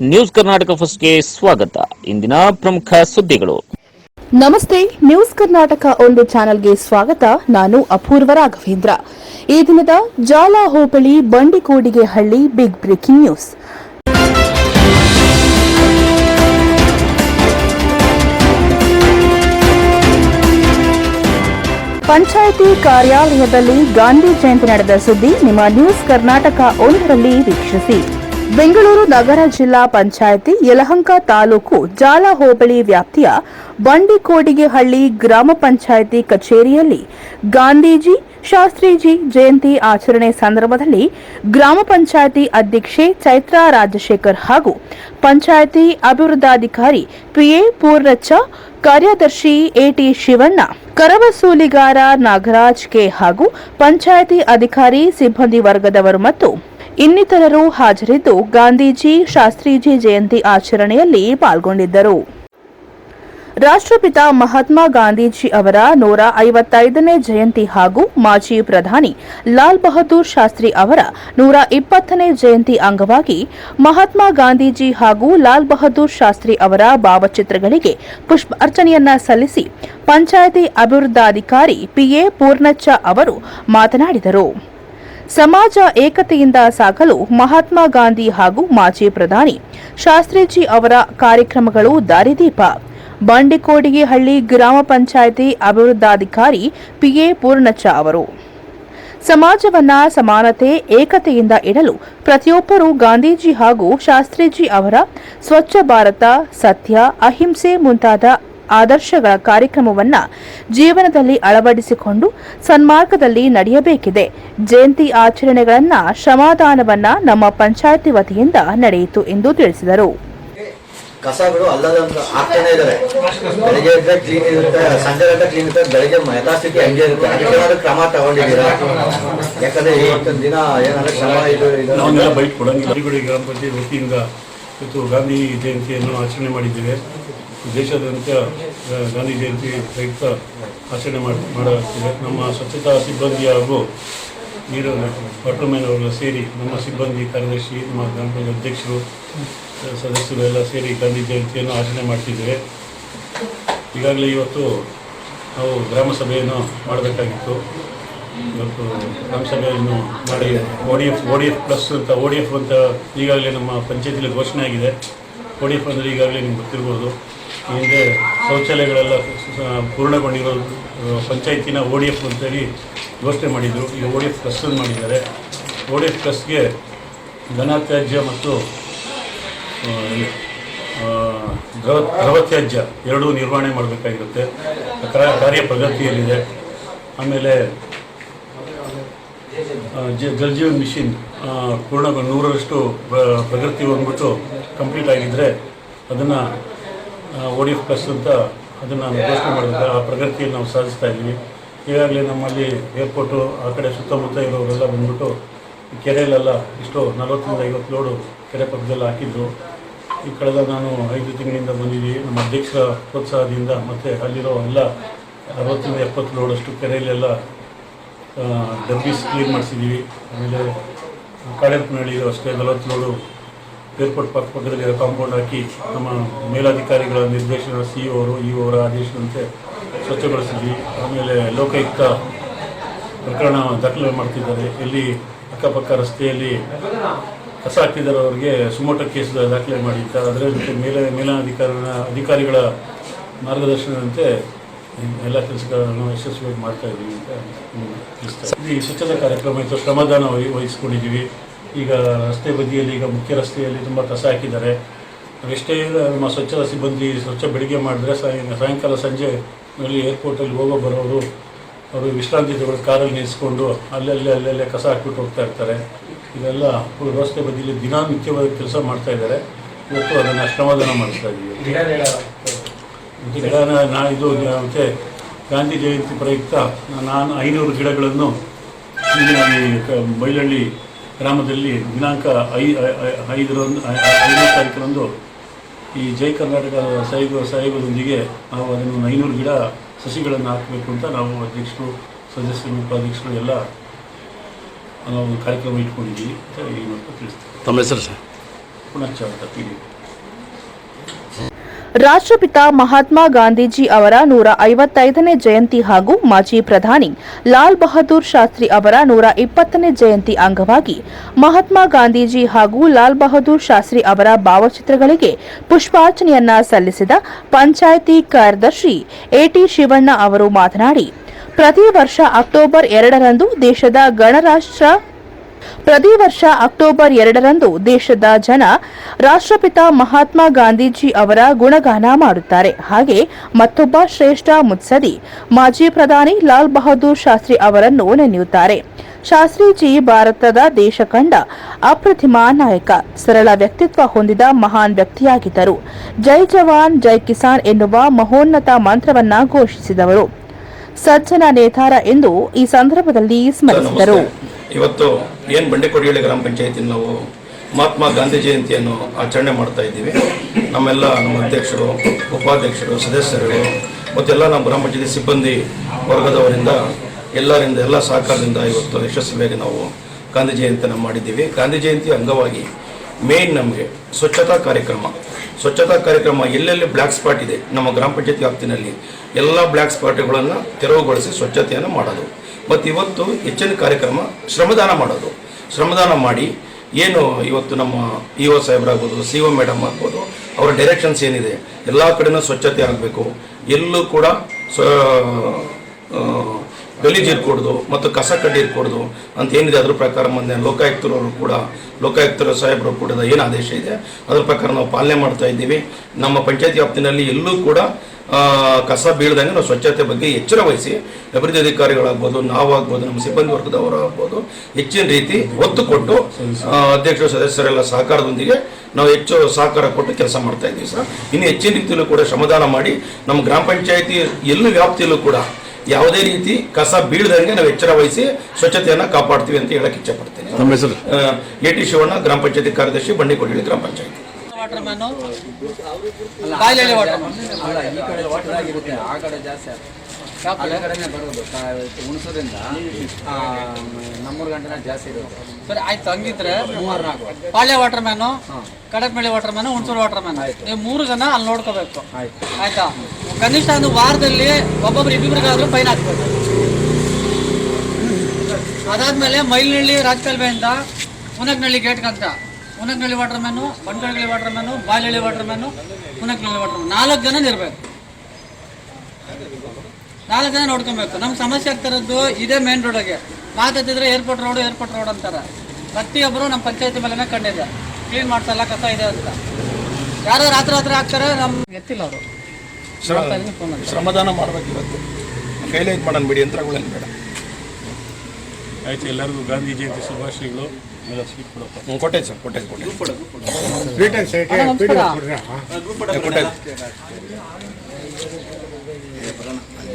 News Karnataka ಫಸ್ಟ್ಗೆ ಸ್ವಾಗತ. ಇಂದಿನ ಪ್ರಮುಖ ಸುದ್ದಿಗಳು. ನಮಸ್ತೆ, ನ್ಯೂಸ್ ಕರ್ನಾಟಕ ಒಂದು ಚಾನೆಲ್ಗೆ ಸ್ವಾಗತ. ನಾನು ಅಪೂರ್ವ ರಾಘವೇಂದ್ರ. ಈ ದಿನದ ಜಾಲ ಹೋಬಳಿ ಬಂಡಿಕೋಡಿಗೆ ಹಳ್ಳಿ ಬಿಗ್ ಬ್ರೇಕಿಂಗ್ ನ್ಯೂಸ್. ಪಂಚಾಯಿತಿ ಕಾರ್ಯಾಲಯದಲ್ಲಿ ಗಾಂಧಿ ಜಯಂತಿ ನಡೆದ ಸುದ್ದಿ ನಿಮ್ಮ ನ್ಯೂಸ್ ಕರ್ನಾಟಕ ಒಂದರಲ್ಲಿ ವೀಕ್ಷಿಸಿ. ಬೆಂಗಳೂರು ನಗರ ಜಿಲ್ಲಾ ಪಂಚಾಯಿತಿ ಯಲಹಂಕ ತಾಲೂಕು ಜಾಲ ಹೋಬಳಿ ವ್ಯಾಪ್ತಿಯ ಬಂಡಿಕೋಡಿಗೆಹಳ್ಳಿ ಗ್ರಾಮ ಪಂಚಾಯಿತಿ ಕಚೇರಿಯಲ್ಲಿ ಗಾಂಧೀಜಿ, ಶಾಸ್ತ್ರೀಜಿ ಜಯಂತಿ ಆಚರಣೆ ಸಂದರ್ಭದಲ್ಲಿ ಗ್ರಾಮ ಪಂಚಾಯಿತಿ ಅಧ್ಯಕ್ಷೆ ಚೈತ್ರಾ ರಾಜಶೇಖರ್ ಹಾಗೂ ಪಂಚಾಯಿತಿ ಅಭಿವೃದ್ಧಾಧಿಕಾರಿ ಪಿಎ ಪೂರ್ಣಚ್ಚ, ಕಾರ್ಯದರ್ಶಿ ಎಟಿ ಶಿವಣ್ಣ, ಕರವಸೂಲಿಗಾರ ನಾಗರಾಜ್ ಕೆ ಹಾಗೂ ಪಂಚಾಯಿತಿ ಅಧಿಕಾರಿ ಸಿಬ್ಬಂದಿ ವರ್ಗದವರು ಮತ್ತು ಇನ್ನಿತರರು ಹಾಜರಿದ್ದು ಗಾಂಧೀಜಿ, ಶಾಸ್ತ್ರೀಜಿ ಜಯಂತಿ ಆಚರಣೆಯಲ್ಲಿ ಪಾಲ್ಗೊಂಡಿದ್ದರು. ರಾಷ್ಟ್ರಪಿತ ಮಹಾತ್ಮ ಗಾಂಧೀಜಿ ಅವರ ನೂರ ಐವತ್ತೈದನೇ ಜಯಂತಿ ಹಾಗೂ ಮಾಜಿ ಪ್ರಧಾನಿ ಲಾಲ್ ಬಹದ್ದೂರ್ ಶಾಸ್ತ್ರಿ ಅವರ ನೂರ ಇಪ್ಪತ್ತನೇ ಜಯಂತಿ ಅಂಗವಾಗಿ ಮಹಾತ್ಮ ಗಾಂಧೀಜಿ ಹಾಗೂ ಲಾಲ್ ಬಹದ್ದೂರ್ ಶಾಸ್ತ್ರಿ ಅವರ ಭಾವಚಿತ್ರಗಳಿಗೆ ಪುಷ್ಪಾರ್ಚನೆಯನ್ನ ಸಲ್ಲಿಸಿ ಪಂಚಾಯಿತಿ ಅಭಿವೃದ್ಧಾಧಿಕಾರಿ ಪಿಎ ಪೂರ್ಣಚ್ಚ ಅವರು ಮಾತನಾಡಿದರು. ಸಮಾಜ ಏಕತೆಯಿಂದ ಸಾಗಲು ಮಹಾತ್ಮ ಗಾಂಧಿ ಹಾಗೂ ಮಾಜಿ ಪ್ರಧಾನಿ ಶಾಸ್ತ್ರೀಜಿ ಅವರ ಕಾರ್ಯಕ್ರಮಗಳು ದಾರಿದೀಪ. ಬಂಡಿಕೋಡಿಗೆಹಳ್ಳಿ ಗ್ರಾಮ ಪಂಚಾಯಿತಿ ಅಭಿವೃದ್ಧಾಧಿಕಾರಿ ಪಿಎ ಪೂರ್ಣಚ್ಚ ಅವರು. ಸಮಾಜವನ್ನ ಸಮಾನತೆ, ಏಕತೆಯಿಂದ ಇಡಲು ಪ್ರತಿಯೊಬ್ಬರೂ ಗಾಂಧೀಜಿ ಹಾಗೂ ಶಾಸ್ತ್ರೀಜಿ ಅವರ ಸ್ವಚ್ಛ ಭಾರತ, ಸತ್ಯ, ಅಹಿಂಸೆ ಮುಂತಾದ ಆದರ್ಶಗಳ ಕಾರ್ಯಕ್ರಮವನ್ನ ಜೀವನದಲ್ಲಿ ಅಳವಡಿಸಿಕೊಂಡು ಸನ್ಮಾರ್ಗದಲ್ಲಿ ನಡೆಯಬೇಕಿದೆ. ಜಯಂತಿ ಆಚರಣೆಗಳನ್ನ ಶ್ರಮದಾನವನ್ನ ನಮ್ಮ ಪಂಚಾಯಿತಿ ವತಿಯಿಂದ ನಡೆಯಿತು ಎಂದು ತಿಳಿಸಿದರು. ಕಸಗಳು ಅಲ್ಲದಂತ ಆಗ್ತಾನೆ ಇದಾವೆ. ಬೆಳಿಗ್ಗೆ ಇದ್ರೆ ಕ್ಲೀನ್ ಇರುತ್ತೆ ಸಂಜೆ ಗಂಟೆ ಕ್ಲೀನ್ ಇರುತ್ತೆ ಬೆಳಿಗ್ಗೆ ಯಥಾಸ್ಥಿತಿ ಹಂಗೆ ಇರುತ್ತೆ. ಅದಕ್ಕೆ ಏನಾದ್ರು ಕ್ರಮ ತಗೊಂಡಿದ್ದೀರಾ? ಯಾಕಂದ್ರೆ ಇವತ್ತಿನ ದಿನ ಏನಾದ್ರು ಶ್ರಮ ಇದು ಇದು ಬೈಟ್ ಕೊಡಂಗಿಲ್ಲ. ಗ್ರಾಮ ಪಂಚಾಯತ್ ವತಿಯಿಂದ ಇವತ್ತು ಗಾಂಧಿ ಜಯಂತಿಯನ್ನು ಆಚರಣೆ ಮಾಡಿದ್ದೇವೆ. ದೇಶಾದ್ಯಂತ ಗಾಂಧಿ ಜಯಂತಿ ಪ್ರಯುಕ್ತ ಆಚರಣೆ ಮಾಡಿ, ಮಾಡಲಾಗ್ತಿದೆ. ನಮ್ಮ ಸ್ವಚ್ಛತಾ ಸಿಬ್ಬಂದಿ ಹಾಗೂ ನೀರು ವಾಟರ್ಮ್ಯಾನ್ ಅವರೆಲ್ಲ ಸೇರಿ ನಮ್ಮ ಸಿಬ್ಬಂದಿ ಕಾರ್ಯದರ್ಶಿ, ನಮ್ಮ ಗ್ರಾಮ ಅಧ್ಯಕ್ಷರು ಸದಸ್ಯರು ಎಲ್ಲ ಸೇರಿ ಗಾಂಧಿ ಜಯಂತಿಯನ್ನು ಆಚರಣೆ ಮಾಡ್ತಿದ್ದೇವೆ. ಈಗಾಗಲೇ ಇವತ್ತು ನಾವು ಗ್ರಾಮ ಸಭೆಯನ್ನು ಮಾಡಬೇಕಾಗಿತ್ತು. ಇವತ್ತು ಗ್ರಾಮ ಸಭೆಯನ್ನು ಮಾಡಿ O D F O D F plus ಅಂತ ಒ ಡಿ ಎಫ್ ಅಂತ ಈಗಾಗಲೇ ನಮ್ಮ ಪಂಚಾಯತಿಲಿ ಘೋಷಣೆ ಆಗಿದೆ. ಒ ಡಿ ಎಫ್ ಅಂದರೆ ಈಗಾಗಲೇ ನಿಮ್ಗೆ ಗೊತ್ತಿರ್ಬೋದು. ಹಿಂದೆ ಶೌಚಾಲಯಗಳೆಲ್ಲ ಪೂರ್ಣಗೊಂಡಿರೋ ಪಂಚಾಯತಿನ ಓ ಡಿ ಎಫ್ ಅಂತೇಳಿ ಘೋಷಣೆ ಮಾಡಿದರು. ಈ ಓ ಡಿ ಎಫ್ ಪ್ಲಸ್ ಮಾಡಿದ್ದಾರೆ. ಓ ಡಿ ಎಫ್ ಪ್ಲಸ್ಗೆ ಘನತ್ಯಾಜ್ಯ ಮತ್ತು ದ್ರವ, ದ್ರವತ್ಯಾಜ್ಯ ಎರಡೂ ನಿರ್ವಹಣೆ ಮಾಡಬೇಕಾಗಿರುತ್ತೆ. ಕರ- ಕಾರ್ಯ ಪ್ರಗತಿಯಲ್ಲಿದೆ ಆಮೇಲೆ ಜಲಜೀವನ್ ಜ ಜಲ್ ಜೀವನ್ ಮಿಷನ್ ಪೂರ್ಣಗೊಂಡು ನೂರರಷ್ಟು ಪ್ರಗತಿ ಬಂದ್ಬಿಟ್ಟು ಕಂಪ್ಲೀಟ್ ಆಗಿದ್ದರೆ ಅದನ್ನು ಒ ಡಿ ಎಫ್ ಪ್ಲಸ್ ಅಂತ ಅದನ್ನು ಘೋಷಣೆ ಮಾಡಿದ್ದೆ. ಆ ಪ್ರಗತಿಯನ್ನು ನಾವು ಸಾಧಿಸ್ತಾ ಇದ್ದೀವಿ. ಈಗಾಗಲೇ ನಮ್ಮಲ್ಲಿ ಏರ್ಪೋರ್ಟು ಆ ಕಡೆ ಸುತ್ತಮುತ್ತ ಇರೋರೆಲ್ಲ ಬಂದ್ಬಿಟ್ಟು ಕೆರೆಯಲ್ಲೆಲ್ಲ ಇಷ್ಟು ನಲವತ್ತರಿಂದ ಐವತ್ತು ಲೋಡು ಕೆರೆ ಪಕ್ಕದಲ್ಲಿ ಹಾಕಿದ್ರು. ಈ ಕಳೆದ ನಾನು ಐದು ತಿಂಗಳಿಂದ ಬಂದಿದ್ದೀವಿ. ನಮ್ಮ ಅಧ್ಯಕ್ಷರ ಪ್ರೋತ್ಸಾಹದಿಂದ ಮತ್ತು ಅಲ್ಲಿರೋ ಎಲ್ಲ ಅರವತ್ತರಿಂದ ಎಪ್ಪತ್ತು ಲೋಡಷ್ಟು ಕೆರೆಯಲ್ಲೆಲ್ಲ ಡಬ್ಬೀಸ್ ಕ್ಲೀನ್ ಮಾಡಿಸಿದ್ದೀವಿ. ಆಮೇಲೆ ಕಾಳೆಪ್ಪನಹಳ್ಳಿಗೂ ಅಷ್ಟೇ ನಲವತ್ತು ಲೋಡು ಏರ್ಪೋರ್ಟ್ ಪಕ್ಕ ಪಕ್ಕದಲ್ಲಿ ಕಾಂಪೌಂಡ್ ಹಾಕಿ ನಮ್ಮ ಮೇಲಾಧಿಕಾರಿಗಳ ನಿರ್ದೇಶನ ಸಿ ಅವರು ಇ ಅವರ ಆದೇಶದಂತೆ ಸ್ವಚ್ಛಗೊಳಿಸಿದ್ವಿ. ಆಮೇಲೆ ಲೋಕಾಯುಕ್ತ ಪ್ರಕರಣ ದಾಖಲೆ ಮಾಡ್ತಿದ್ದಾರೆ. ಎಲ್ಲಿ ಅಕ್ಕಪಕ್ಕ ರಸ್ತೆಯಲ್ಲಿ ಕಸ ಹಾಕ್ತಿದ್ದಾರೆ ಅವರಿಗೆ. ಸುಮೋಟ ಕೇಸ್ ದಾಖಲೆ ಮಾಡಿದ್ದಾರೆ. ಅದರ ಜೊತೆ ಮೇಲೆ, ಮೇಲಾಧಿಕಾರಿಗಳ, ಅಧಿಕಾರಿಗಳ ಮಾರ್ಗದರ್ಶನದಂತೆ ಎಲ್ಲ ಕೆಲಸಗಳನ್ನು ಯಶಸ್ವಿಯಾಗಿ ಮಾಡ್ತಾ ಇದ್ದೀವಿ ಅಂತ ಇಲ್ಲಿ ಸ್ವಚ್ಛತಾ ಕಾರ್ಯಕ್ರಮ ಇತ್ತು ಶ್ರಮದಾನ ವಹಿ, ವಹಿಸ್ಕೊಂಡಿದ್ದೀವಿ. ಈಗ ರಸ್ತೆ ಬದಿಯಲ್ಲಿ, ಈಗ ಮುಖ್ಯ ರಸ್ತೆಯಲ್ಲಿ ತುಂಬ ಕಸ ಹಾಕಿದ್ದಾರೆ. ಎಷ್ಟೇ ನಮ್ಮ ಸ್ವಚ್ಛತಾ ಸಿಬ್ಬಂದಿ ಸ್ವಚ್ಛ ಬೆಳಿಗ್ಗೆ ಮಾಡಿದ್ರೆ ಸಾಯ ಸಾಯಂಕಾಲ ಸಂಜೆ ಅಲ್ಲಿ ಏರ್ಪೋರ್ಟಲ್ಲಿ ಹೋಗೋ ಬರೋರು, ಅವರು ವಿಶ್ರಾಂತಿ ತಗೊಳ್ಳಿ ಕಾರಲ್ಲಿ ನಿಲ್ಲಿಸ್ಕೊಂಡು ಅಲ್ಲಲ್ಲೇ ಅಲ್ಲಲ್ಲೇ ಕಸ ಹಾಕ್ಬಿಟ್ಟು ಹೋಗ್ತಾ ಇರ್ತಾರೆ. ಇದೆಲ್ಲ ರಸ್ತೆ ಬದಿಯಲ್ಲಿ ದಿನನಿತ್ಯವಾದ ಕೆಲಸ ಮಾಡ್ತಾ ಇದ್ದಾರೆ. ಇವತ್ತು ಅದನ್ನು ಶ್ರಮದಾನ ಮಾಡಿಸ್ತಾ ಇದ್ದೀವಿ. ಗಿಡನ ನಾ, ಇದು ಮತ್ತು ಗಾಂಧಿ ಜಯಂತಿ ಪ್ರಯುಕ್ತ ನಾನು ಐನೂರು ಗಿಡಗಳನ್ನು ಬೈಲಹಳ್ಳಿ ಗ್ರಾಮದಲ್ಲಿ ದಿನಾಂಕ ಐ ಐದರಂದು ಐದನೇ ತಾರೀಕಿನಂದು ಈ ಜೈ ಕರ್ನಾಟಕ ಸಹಯೋಗ ಸಹಯೋಗದೊಂದಿಗೆ ನಾವು ಅದನ್ನು ಒಂದು ಐನೂರು ಗಿಡ ಸಸಿಗಳನ್ನು ಹಾಕಬೇಕು ಅಂತ ನಾವು ಅಧ್ಯಕ್ಷರು ಸದಸ್ಯರು ಉಪಾಧ್ಯಕ್ಷರು ಎಲ್ಲ ನಾವು ಕಾರ್ಯಕ್ರಮ ಇಟ್ಕೊಂಡಿದ್ದೀವಿ ಅಂತ ಈ ಮೂಲಕ ತಿಳಿಸ್ತೀವಿ. ತಮ್ಮ ಹೆಸರು ಸರ್? ಪುನಶ್ಚಾವತ P D. ರಾಷ್ಟ್ರಪಿತ ಮಹಾತ್ಮ ಗಾಂಧೀಜಿ ಅವರ ನೂರ ಐವತ್ತೈದನೇ ಜಯಂತಿ ಹಾಗೂ ಮಾಜಿ ಪ್ರಧಾನಿ ಲಾಲ್ ಬಹದ್ದೂರ್ ಶಾಸ್ತ್ರಿ ಅವರ ನೂರ ಇಪ್ಪತ್ತನೇ ಜಯಂತಿ ಅಂಗವಾಗಿ ಮಹಾತ್ಮ ಗಾಂಧೀಜಿ ಹಾಗೂ ಲಾಲ್ ಬಹದ್ದೂರ್ ಶಾಸ್ತ್ರಿ ಅವರ ಭಾವಚಿತ್ರಗಳಿಗೆ ಪುಷ್ಪಾರ್ಚನೆಯನ್ನ ಸಲ್ಲಿಸಿದ ಪಂಚಾಯಿತಿ ಕಾರ್ಯದರ್ಶಿ ಎಟಿ ಶಿವಣ್ಣ ಅವರು ಮಾತನಾಡಿ, ಪ್ರತಿ ವರ್ಷ ಅಕ್ಟೋಬರ್ ಎರಡರಂದು ದೇಶದ ಗಣರಾಷ್ಟ್ರ ಪ್ರತಿ ವರ್ಷ ಅಕ್ಟೋಬರ್ ಎರಡರಂದು ದೇಶದ ಜನ ರಾಷ್ಟ್ರಪಿತ ಮಹಾತ್ಮ ಗಾಂಧೀಜಿ ಅವರ ಗುಣಗಾನ ಮಾಡುತ್ತಾರೆ. ಹಾಗೆ ಮತ್ತೊಬ್ಬ ಶ್ರೇಷ್ಠ ಮುತ್ಸದಿ ಮಾಜಿ ಪ್ರಧಾನಿ ಲಾಲ್ ಬಹದ್ದೂರ್ ಶಾಸ್ತ್ರಿ ಅವರನ್ನು ನೆನೆಯುತ್ತಾರೆ. ಶಾಸ್ತ್ರೀಜಿ ಭಾರತದ ದೇಶ ಕಂಡ ಅಪ್ರತಿಮ ನಾಯಕ, ಸರಳ ವ್ಯಕ್ತಿತ್ವ ಹೊಂದಿದ ಮಹಾನ್ ವ್ಯಕ್ತಿಯಾಗಿದ್ದರು. ಜೈ ಜವಾನ್, ಜೈ ಕಿಸಾನ್ ಎನ್ನುವ ಮಹೋನ್ನತ ಮಂತ್ರವನ್ನ ಘೋಷಿಸಿದವರು. ಸಜ್ಜನ ನೇತಾರ ಎಂದು ಈ ಸಂದರ್ಭದಲ್ಲಿ ಸ್ಮರಿಸಿದರು. ಇವತ್ತು ಏನು ಬಂಡೆಕೊಡಿಹಳ್ಳಿ ಗ್ರಾಮ ಪಂಚಾಯತಿ ನಾವು ಮಹಾತ್ಮ ಗಾಂಧಿ ಜಯಂತಿಯನ್ನು ಆಚರಣೆ ಮಾಡ್ತಾ ಇದ್ದೀವಿ. ನಮ್ಮೆಲ್ಲ ನಮ್ಮ ಅಧ್ಯಕ್ಷರು, ಉಪಾಧ್ಯಕ್ಷರು ಸದಸ್ಯರು ಮತ್ತೆಲ್ಲ ನಮ್ಮ ಗ್ರಾಮ ಪಂಚಾಯತಿ ಸಿಬ್ಬಂದಿ ವರ್ಗದವರಿಂದ, ಎಲ್ಲರಿಂದ, ಎಲ್ಲ ಸಹಕಾರದಿಂದ ಇವತ್ತು ಯಶಸ್ವಿಯಾಗಿ ನಾವು ಗಾಂಧಿ ಜಯಂತಿಯನ್ನು ಮಾಡಿದ್ದೀವಿ. ಗಾಂಧಿ ಜಯಂತಿ ಅಂಗವಾಗಿ ಮೇನ್ ನಮಗೆ ಸ್ವಚ್ಛತಾ ಕಾರ್ಯಕ್ರಮ. ಸ್ವಚ್ಛತಾ ಕಾರ್ಯಕ್ರಮ ಎಲ್ಲೆಲ್ಲಿ ಬ್ಲ್ಯಾಕ್ ಸ್ಪಾಟ್ ಇದೆ, ನಮ್ಮ ಗ್ರಾಮ ಪಂಚಾಯತಿ ವ್ಯಾಪ್ತಿನಲ್ಲಿ ಎಲ್ಲ ಬ್ಲ್ಯಾಕ್ ಸ್ಪಾಟ್ಗಳನ್ನು ತೆರವುಗೊಳಿಸಿ ಸ್ವಚ್ಛತೆಯನ್ನು ಮಾಡೋದು. ಮತ್ತು ಇವತ್ತು ಹೆಚ್ಚಿನ ಕಾರ್ಯಕ್ರಮ ಶ್ರಮದಾನ ಮಾಡೋದು. ಶ್ರಮದಾನ ಮಾಡಿ ಏನು ಇವತ್ತು ನಮ್ಮ ಇ ಒ ಸಾಹೇಬ್ರಾಗ್ಬೋದು ಸಿ ಒ ಮೇಡಮ್ ಆಗ್ಬೋದು, ಅವರ ಡೈರೆಕ್ಷನ್ಸ್ ಏನಿದೆ, ಎಲ್ಲ ಕಡೆನೂ ಸ್ವಚ್ಛತೆ ಆಗಬೇಕು. ಎಲ್ಲೂ ಕೂಡ ಸ್ವ ಗಲೀಜು ಇರ್ಕೊಡ್ದು ಮತ್ತು ಕಸ ಕಡ್ಡಿ ಇರ್ಕೊಡ್ದು ಅಂತ ಏನಿದೆ ಅದ್ರ ಪ್ರಕಾರ ಮೊನ್ನೆ ಲೋಕಾಯುಕ್ತರವರು ಕೂಡ, ಲೋಕಾಯುಕ್ತರ ಸಾಹೇಬರು ಕೂಡ ಏನು ಆದೇಶ ಇದೆ, ಅದ್ರ ಪ್ರಕಾರ ನಾವು ಪಾಲನೆ ಮಾಡ್ತಾ ಇದ್ದೀವಿ. ನಮ್ಮ ಪಂಚಾಯತ್ ವ್ಯಾಪ್ತಿನಲ್ಲಿ ಎಲ್ಲೂ ಕೂಡ ಕಸ ಬೀಳ್ದಂಗೆ ನಾವು ಸ್ವಚ್ಛತೆ ಬಗ್ಗೆ ಎಚ್ಚರ ವಹಿಸಿ, ಅಭಿವೃದ್ಧಿ ಅಧಿಕಾರಿಗಳಾಗ್ಬೋದು, ನಾವಾಗ್ಬೋದು, ನಮ್ಮ ಸಿಬ್ಬಂದಿ ವರ್ಗದವರು ಆಗ್ಬೋದು ಹೆಚ್ಚಿನ ರೀತಿ ಒತ್ತು ಕೊಟ್ಟು ಅಧ್ಯಕ್ಷರು, ಸದಸ್ಯರೆಲ್ಲ ಸಹಕಾರದೊಂದಿಗೆ ನಾವು ಹೆಚ್ಚು ಸಹಕಾರ ಕೊಟ್ಟು ಕೆಲಸ ಮಾಡ್ತಾ ಇದ್ದೀವಿ ಸರ್. ಇನ್ನು ಹೆಚ್ಚಿನ ರೀತಿಯಲ್ಲೂ ಕೂಡ ಶ್ರಮದಾನ ಮಾಡಿ ನಮ್ಮ ಗ್ರಾಮ ಪಂಚಾಯಿತಿ ಎಲ್ಲೂ ವ್ಯಾಪ್ತಿಯಲ್ಲೂ ಕೂಡ ಯಾವುದೇ ರೀತಿ ಕಸ ಬೀಳದಂಗೆ ನಾವು ಎಚ್ಚರ ವಹಿಸಿ ಸ್ವಚ್ಛತೆಯನ್ನು ಕಾಪಾಡ್ತೀವಿ ಅಂತ ಹೇಳಕ್ ಇಚ್ಛಪಡ್ತೀನಿ. ನಮ್ಮ ಹೆಸರು? ಎ ಟಿ ಶಿವಣ್ಣ ಗ್ರಾಮ ಪಂಚಾಯತಿ ಕಾರ್ಯದರ್ಶಿ ಬಂಡಿಕೊಡಿ ಗ್ರಾಮ ಪಂಚಾಯತಿ. ವಾಟರ್ ಕಡೆನೇ ಬರೋದು. ಹುಣಸೂರಿಂದ ನಮ್ಮೂರು ಗಂಟೆನ ಜಾಸ್ತಿ ಇರುತ್ತೆ. ಸರಿ ಆಯ್ತು ಹಂಗಿದ್ರೆ ಮೂವರು ನಾಲ್ಕು. Palya water man ಕಡಕ್ಮೇಳೆ water man Hunsur water man ನೀವು ಮೂರು ಜನ ಅಲ್ಲಿ ನೋಡ್ಕೋಬೇಕು. ಆಯ್ತು. ಆಯ್ತಾ? ಕನಿಷ್ಠ ಒಂದು ವಾರದಲ್ಲಿ ಒಬ್ಬೊಬ್ರು ಇಬ್ಬಿಬ್ರಿಗಾದ್ರೂ ಫೈನ್ ಹಾಕ್ಬೇಕು ಅದಾದ್ಮೇಲೆ ಮೈಲ್ನಳ್ಳಿ ಹುನಕ್ನಳ್ಳಿ ಗೇಟ್ ಕಂತ Unaknalli water man Bantalli water man Bailalli water man Unaknalli water man ನಾಲ್ಕು ಜನ ಇರಬೇಕು. ನಾಲ್ಕು ಜನ ನೋಡ್ಕೊಬೇಕು ನಮ್ಗೆ ಸಮಸ್ಯೆ ಆಗ್ತಿರೋದು ಇದೇ ಮೇನ್ ರೋಡಿಗೆ ಮಾತಾಡ್ತಿದ್ರೆ ಏರ್ಪೋರ್ಟ್ ರೋಡ್ ಏರ್ಪೋರ್ಟ್ ರೋಡ್ ಅಂತಾರೆ. ಪ್ರತಿಯೊಬ್ಬರು ನಮ್ಮ ಪಂಚಾಯತಿ ಮೇಲೆ ಕಂಡಿದೆ ಕ್ಲೀನ್ ಮಾಡ್ಸಲ್ಲ ಕಸ ಇದೆ ಅಂತ. ಯಾರೋ ರಾತ್ರಿ ರಾತ್ರಿ ಹಾಕ್ತಾರೆ ನಮ್ಗೆ ಎತ್ತಿಲ್ಲ ಅವರು. ಶ್ರಮದಾನ ಮಾಡ್ಬೇಕು ಇವತ್ತು. ಕೈಲೇ ಇದು ಮಾಡೋಣ ಬಿಡಿ ಯಂತ್ರಗಳೇನು ಬೇಡ. ಆಯ್ತು ಎಲ್ಲರಿಗೂ ಗಾಂಧಿ ಜಯಂತಿ ಶುಭಾಶಯಗಳು. ಕೊಟ್ಟೆ ಸರ್ ಕೊಟ್ಟೆ ಕೊಟ್ಟೆ. ಕೊಟ್ಟೆ.